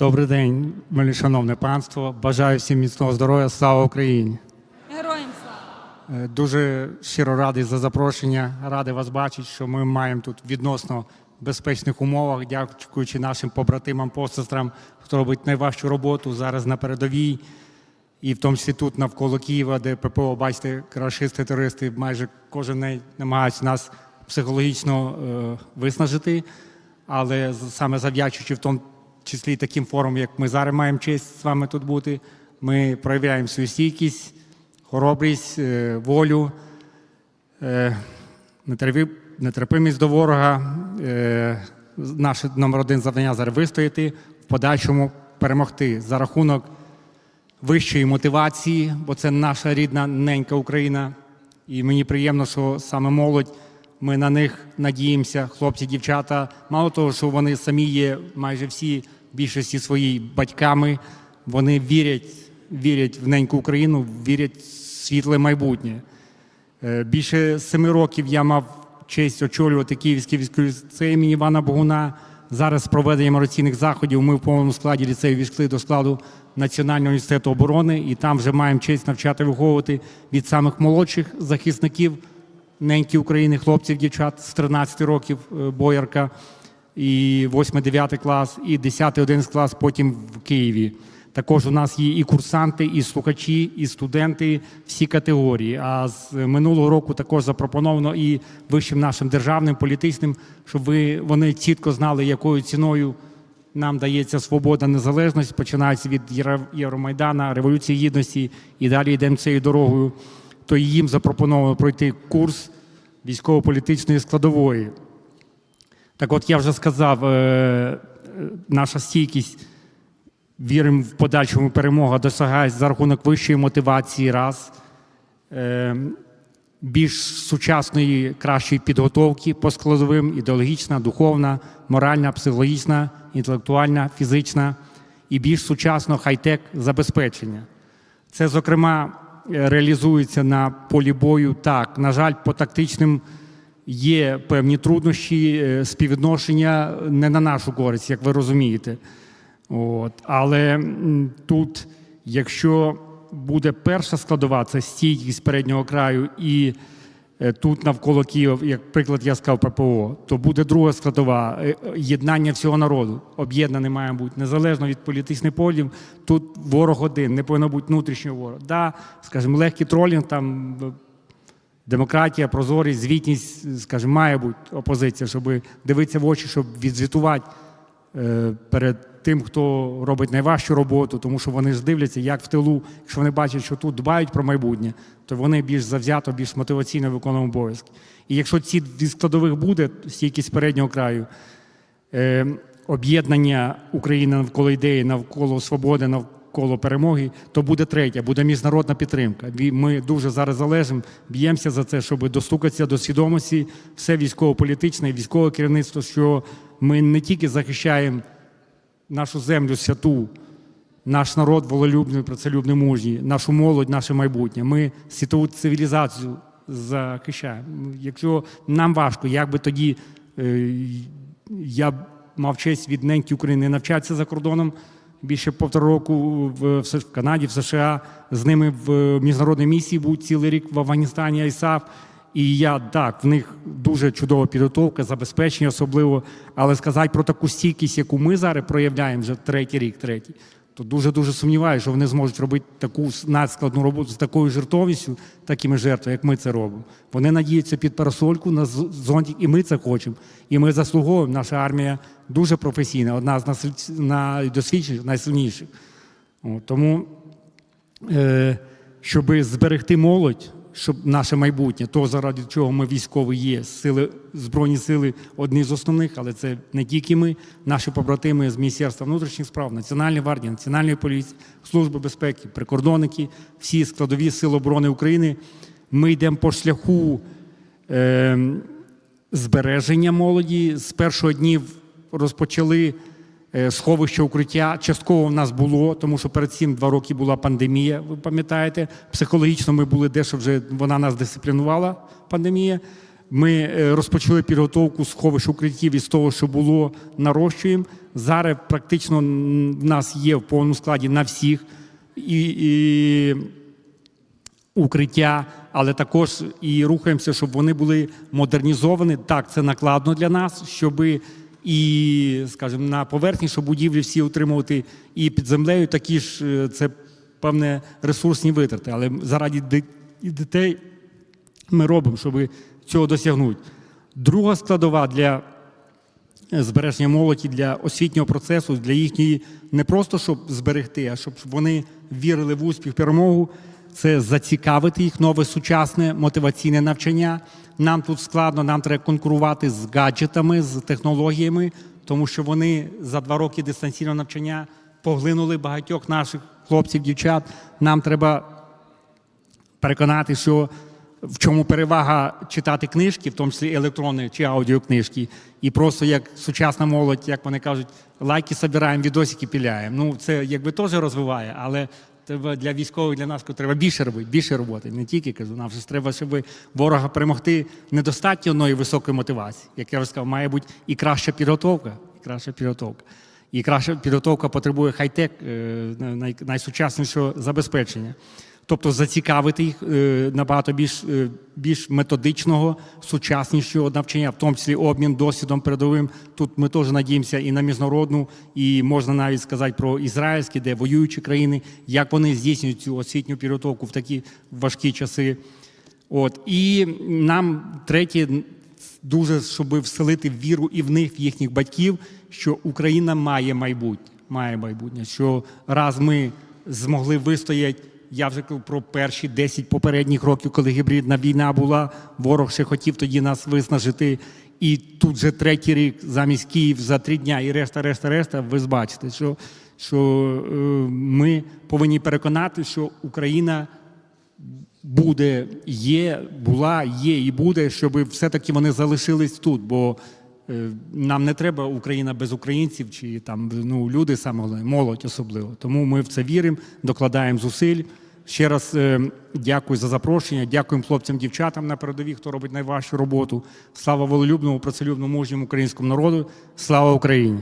Добрий день, милі шановне панство. Бажаю всім міцного здоров'я. Слава Україні! Героям слава! Е, Дуже щиро радий за запрошення. Радий вас бачити, що ми маємо тут відносно безпечних умовах, дякуючи нашим побратимам, посестрам, хто робить найважчу роботу зараз на передовій, і в тому числі тут навколо Києва, де ППО, бачите, крашисти, терористи, майже кожен день намагаються нас психологічно е, виснажити. Але саме завдячуючи в тому числі таким форумам, як ми зараз маємо честь з вами тут бути, ми проявляємо свою стійкість, хоробрість, е, волю, е, нетерпимість до ворога. Е, Наше номер один завдання зараз вистояти, в подальшому перемогти за рахунок вищої мотивації, бо це наша рідна ненька Україна. І мені приємно, що саме молодь, ми на них надіємося, хлопці, дівчата. Мало того, що вони самі є майже всі більшості своїй батьками, вони вірять, вірять в неньку Україну, вірять в світле майбутнє. Е, Більше семи років я мав честь очолювати Київський військовий ліцей імені Івана Богуна. Зараз з проведенням ротаційних заходів ми в повному складі ліцею війшли до складу Національного університету оборони, і там вже маємо честь навчати виховувати від самих молодших захисників неньки України, хлопців, дівчат з 13 років е, боярка, і 8-9 клас, і 10-11 клас потім в Києві. Також у нас є і курсанти, і слухачі, і студенти всі категорії. А з минулого року також запропоновано і вищим нашим державним політичним, щоб ви вони чітко знали, якою ціною нам дається свобода, незалежність, починається від Євро- Євромайдана, Революції Гідності і далі йдемо цією дорогою. То їм запропоновано пройти курс військово-політичної складової. Так от я вже сказав, е, е, наша стійкість, віримо в подальшому перемога досягається за рахунок вищої мотивації, раз, е, більш сучасної, кращої підготовки по складовим, ідеологічна, духовна, моральна, психологічна, інтелектуальна, фізична і більш сучасного хай-тек забезпечення. Це, зокрема, реалізується на полі бою так. На жаль, по тактичним є певні труднощі, е, співвідношення не на нашу користь, як ви розумієте. От. Але тут, якщо буде перша складова, це стійкість переднього краю, і е, тут навколо Києва, як приклад я сказав ППО, то буде друга складова е, єднання всього народу. Об'єднане має бути незалежно від політичних полів. Тут ворог один, не повинно бути внутрішнього ворога. Да, скажімо, легкий тролінг там. Демократія, прозорість, звітність, скажімо, має бути опозиція, щоб дивитися в очі, щоб відзвітувати е, перед тим, хто робить найважчу роботу, тому що вони ж дивляться, як в тилу, якщо вони бачать, що тут дбають про майбутнє, то вони більш завзято, більш мотиваційно виконують обов'язки. І якщо ці дві складових буде, стійкість переднього краю, е, об'єднання України навколо ідеї, навколо свободи, навколо перемоги, то буде третя, буде міжнародна підтримка. Ми дуже зараз залежимо, б'ємося за це, щоб достукатися до свідомості все військово-політичне і військове керівництво, що ми не тільки захищаємо нашу землю святу, наш народ волелюбний, працелюбний, мужній, нашу молодь, наше майбутнє. Ми світову цивілізацію захищаємо. Якщо нам важко, як би тоді е, я мав честь від неньки України навчатися за кордоном більше півтора року в, Канаді, в США, з ними в міжнародній місії був цілий рік в Афганістані, ISAF. І я так, в них дуже чудова підготовка, забезпечення особливо. Але сказати про таку стійкість, яку ми зараз проявляємо вже третій рік, третій, то дуже дуже сумніваюся, що вони зможуть робити таку надскладну роботу з такою жертовністю, такими жертвами, як ми це робимо. Вони надіються під парасольку на зонтик, і ми це хочемо. І ми заслуговуємо. Наша армія дуже професійна, одна з найдосвідченіших, найсильніших. Тому е, щоб зберегти молодь, щоб наше майбутнє, то заради чого ми військові є, сили, збройні сили одні з основних, але це не тільки ми, наші побратими з Міністерства внутрішніх справ, Національної гвардії, Національної поліції, Служби безпеки, прикордонники, всі складові сили оборони України. Ми йдемо по шляху. Е, збереження молоді. З першого днів розпочали сховище укриття. Частково в нас було, тому що перед цим два роки була пандемія, ви пам'ятаєте. Психологічно ми були дещо вже вона нас дисциплінувала, пандемія. Ми е, розпочали підготовку сховищ укриттів із того, що було, нарощуємо. Зараз практично в нас є в повному складі на всіх і, і укриття, але також і рухаємося, щоб вони були модернізовані. Так, це накладно для нас, щоб і, скажімо, на поверхні, щоб будівлі всі утримувати і під землею, такі ж е, це певне ресурсні витрати. Але заради дітей ми робимо, щоб цього досягнути. Друга складова для збереження молоді для освітнього процесу, для їхньої не просто щоб зберегти, а щоб вони вірили в успіх, перемогу. Це зацікавити їх нове сучасне мотиваційне навчання. Нам тут складно, нам треба конкурувати з гаджетами, з технологіями, тому що вони за два роки дистанційного навчання поглинули багатьох наших хлопців, дівчат. Нам треба переконати, що в чому перевага читати книжки, в тому числі електронні чи аудіокнижки, і просто як сучасна молодь, як вони кажуть, лайки собираємо, відосики піляємо. Ну це якби теж розвиває, але треба для військових, для нас треба більше робити, більше роботи. Не тільки кажу, нам ж треба, щоб ворога перемогти недостатньо одної високої мотивації. Як я вже сказав, має бути і краща підготовка, і краща підготовка. І краща підготовка потребує хай-тек, е, най- найсучаснішого забезпечення. Тобто зацікавити їх е, набагато більш, е, більш методичного, сучаснішого навчання, в тому числі обмін досвідом передовим. Тут ми теж надіємося і на міжнародну, і можна навіть сказати про ізраїльські, де воюючі країни, як вони здійснюють цю освітню підготовку в такі важкі часи. От і нам третє, дуже щоб вселити віру і в них, в їхніх батьків, що Україна має майбутнє. Має майбутнє. Що раз ми змогли вистояти, я вже про перші 10 попередніх років, коли гібридна війна була, ворог ще хотів тоді нас виснажити. І тут вже третій рік замість Київ за три дня і решта, решта, решта. Ви бачите, що, що е, ми повинні переконати, що Україна буде, є, була, є і буде, щоб все-таки вони залишились тут. Бо нам не треба Україна без українців, чи там ну, люди саме головне, молодь особливо. Тому ми в це віримо, докладаємо зусиль. Ще раз е, дякую за запрошення. Дякуємо хлопцям, дівчатам на передовій, хто робить найважчу роботу. Слава волелюбному, працелюбному, мужньому українському народу. Слава Україні!